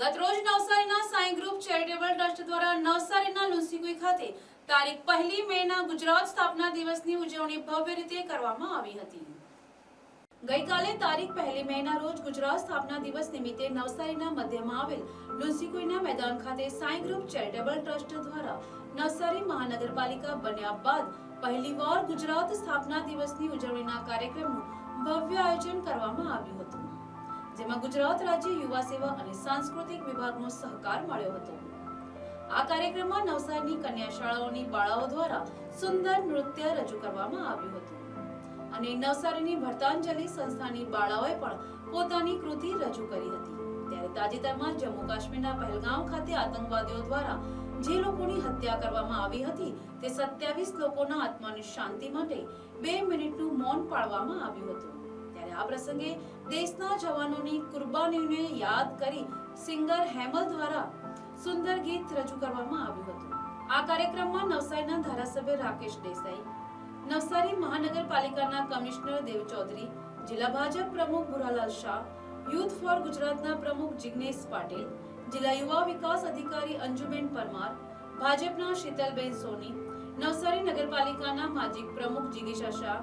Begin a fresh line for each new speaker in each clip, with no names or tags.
ગતરોજ નવસારીના Sai group charitable trust દ્વારા નવસારીના લુસીકુઈ ખાતે તારીખ પહેલી મેના ગુજરાત સ્થાપના દિવસની ઉજવણી ભવ્ય રીતે કરવામાં આવી હતી. ગઈકાલે તારીખ પહેલી મેના રોજ ગુજરાત સ્થાપના દિવસ નિમિત્તે નવસારીના મધ્યમાં આવેલ લુસીકુઈના મેદાન ખાતે સાંઈ ગ્રુપ ચેરિટેબલ ટ્રસ્ટ દ્વારા નવસારી મહાનગરપાલિકા બન્યા બાદ પહેલીવાર ગુજરાત સ્થાપના દિવસની ઉજવણીના કાર્યક્રમનું ભવ્ય આયોજન કરવામાં આવ્યું હતું. જેમાં ગુજરાત રાજ્ય યુવા સેવા અને સાંસ્કૃતિક વિભાગનો સહકાર મળ્યો હતો. આ કાર્યક્રમમાં નવસારીની કન્યા શાળાઓની બાળાઓ દ્વારા સુંદર નૃત્ય રજૂ કરવામાં આવ્યું હતું. અને નવસારીની ભરતાંજલિ સંસ્થાની બાળાઓએ પણ પોતાની કૃતિ રજૂ કરી હતી. ત્યારે તાજેતરમાં જમ્મુ કાશ્મીરના પહેલગામ ખાતે આતંકવાદીઓ દ્વારા જે લોકોની હત્યા કરવામાં આવી હતી, તે સત્યાવીસ લોકોના આત્માની શાંતિ માટે બે મિનિટનું મૌન પાળવામાં આવ્યું હતું. આ પ્રસંગે દેશના જવાનોની કુરબાનીઓને યાદ કરી સિંગર હેમલ દ્વારા સુંદર ગીત રજૂ કરવામાં આવ્યું હતું. આ કાર્યક્રમમાં નવસારીના ધારાસભ્ય રાકેશ દેસાઈ, નવસારી મહાનગરપાલિકાના કમિશનર દેવ ચૌધરી, જિલ્લા ભાજપ પ્રમુખ ભુરાલાલ શાહ, યુથ ફોર ગુજરાતના પ્રમુખ જિગ્નેશ પાટીલ, જિલ્લા યુવા વિકાસ અધિકારી અંજુબેન પરમાર, ભાજપના શીતલબેન સોની, નવસારી નગરપાલિકાના માજી પ્રમુખ જિગીશા શાહ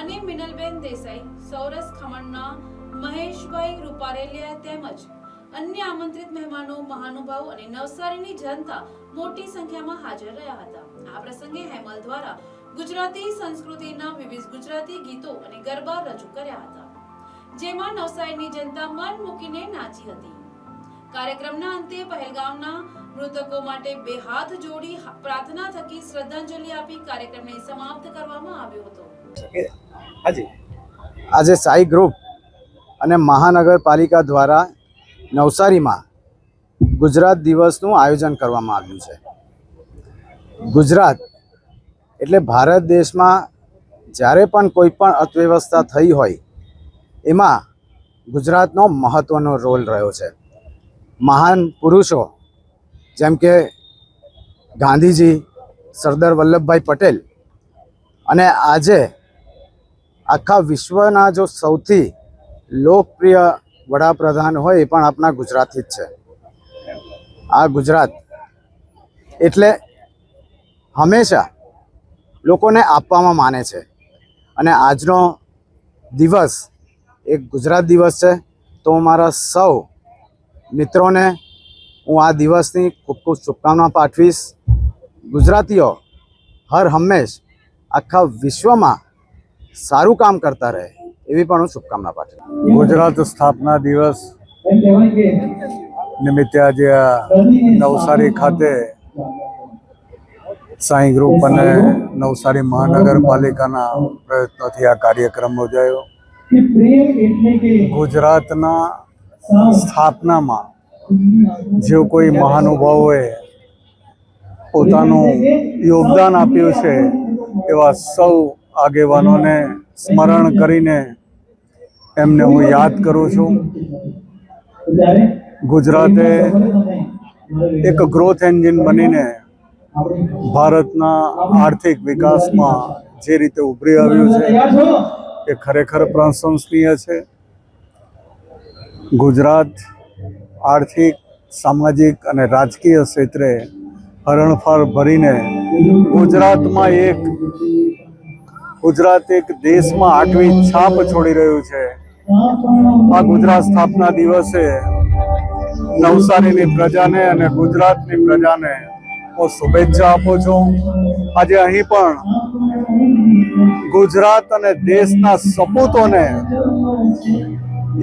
અને મિનલબેન દેસાઈ, સૌરસ ખમણના મહેશભાઈ રૂપારેલિયા તેમજ અન્ય આમંત્રિત મહેમાનો, મહાનુભાવ અને નવસારીની જનતા મોટી સંખ્યામાં હાજર રહ્યા હતા. આ પ્રસંગે હેમલ દ્વારા ગુજરાતી સંસ્કૃતિના વિવિધ ગુજરાતી ગીતો અને ગરબા રજૂ કર્યા હતા, જેમાં નવસારીની જનતા મન મૂકીને નાચી હતી. કાર્યક્રમના અંતે પહેલગામના મૃતકો માટે બે હાથ જોડી પ્રાર્થના થકી શ્રદ્ધાંજલિ આપી કાર્યક્રમને સમાપ્ત કરવામાં આવ્યો હતો.
આજે સાઈ ગ્રુપ અને મહાનગરપાલિકા દ્વારા નવસારીમાં ગુજરાત દિવસનું આયોજન કરવામાં આવ્યું છે. ગુજરાત એટલે ભારત દેશમાં જ્યારે પણ કોઈ પણ અર્થવ્યવસ્થા થઈ હોય, એમાં ગુજરાતનો મહત્ત્વનો રોલ રહ્યો છે. મહાન પુરુષો જેમ કે ગાંધીજી, સરદાર વલ્લભભાઈ પટેલ અને આજે આખા વિશ્વના જો સૌથી લોકપ્રિય વડાપ્રધાન હોય એ પણ આપણા ગુજરાતથી જ છે. આ ગુજરાત એટલે હંમેશા લોકોને આપવામાં માને છે. અને આજનો દિવસ એક ગુજરાત દિવસ છે. તો મારા સૌ મિત્રોને હું આ દિવસની ખૂબ ખૂબ શુભકામના પાઠવીશ. ગુજરાતીઓ હર હંમેશ આખા વિશ્વમાં સારું કામ કરતા રહે, એવી પણ હું શુભકામના પાઠવું
ગુજરાત સ્થાપના દિવસ નિમિત્તે આજે આ નવસારી ખાતે સાંઈ ગ્રુપ અને નવસારી મહાનગરપાલિકાના પ્રયત્નોથી આ કાર્યક્રમ યોજાયો. ગુજરાતના સ્થાપનામાં જે કોઈ મહાનુભાવોએ પોતાનું યોગદાન આપ્યું છે, એવા સૌ આગેવાનોને સ્મરણ કરીને એમને હું યાદ કરું છું. ગુજરાતે એક ગ્રોથ એન્જિન બનીને ભારતના આર્થિક વિકાસમાં જે રીતે ઉભરી આવ્યું છે, એ ખરેખર પ્રશંસનીય છે. ગુજરાત આર્થિક, સામાજિક અને રાજકીય ક્ષેત્રે હરણફાળ ભરીને ગુજરાતમાં એક, ગુજરાત એક દેશમાં આટવી છાપ છોડી રહ્યું છે. આ ગુજરાત સ્થાપના દિવસે નવસારીની પ્રજાને અને ગુજરાતની પ્રજાને હું શુભેચ્છા આપું છું. આજે અહીં પણ ગુજરાત અને દેશના સપૂતોને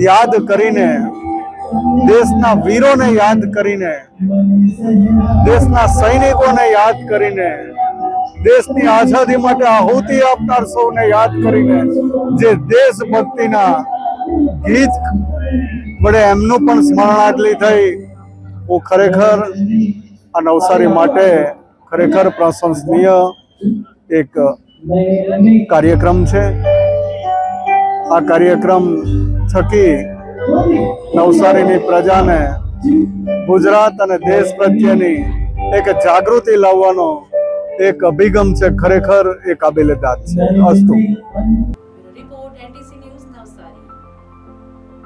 યાદ કરીને દેશના વીરોને યાદ કરીને, દેશના સૈનિકોને યાદ કરીને, દેશની આઝાદી માટે આહુતિ આપનાર સૌને યાદ કરીને, જે દેશભક્તિના ગીત વડે એમનું પણ સ્મરણાંજલિ થઈ, હું ખરેખર આ નવસારી માટે ખરેખર પ્રશંસનીય એક કાર્યક્રમ છે. આ કાર્યક્રમ થકી નવસારીની પ્રજાને ગુજરાત અને દેશ પ્રત્યેની એક જાગૃતિ લાવવાનો એક અભિગમ છે, ખરેખર એ કાબિલે દાદ છે, અસ્તુ.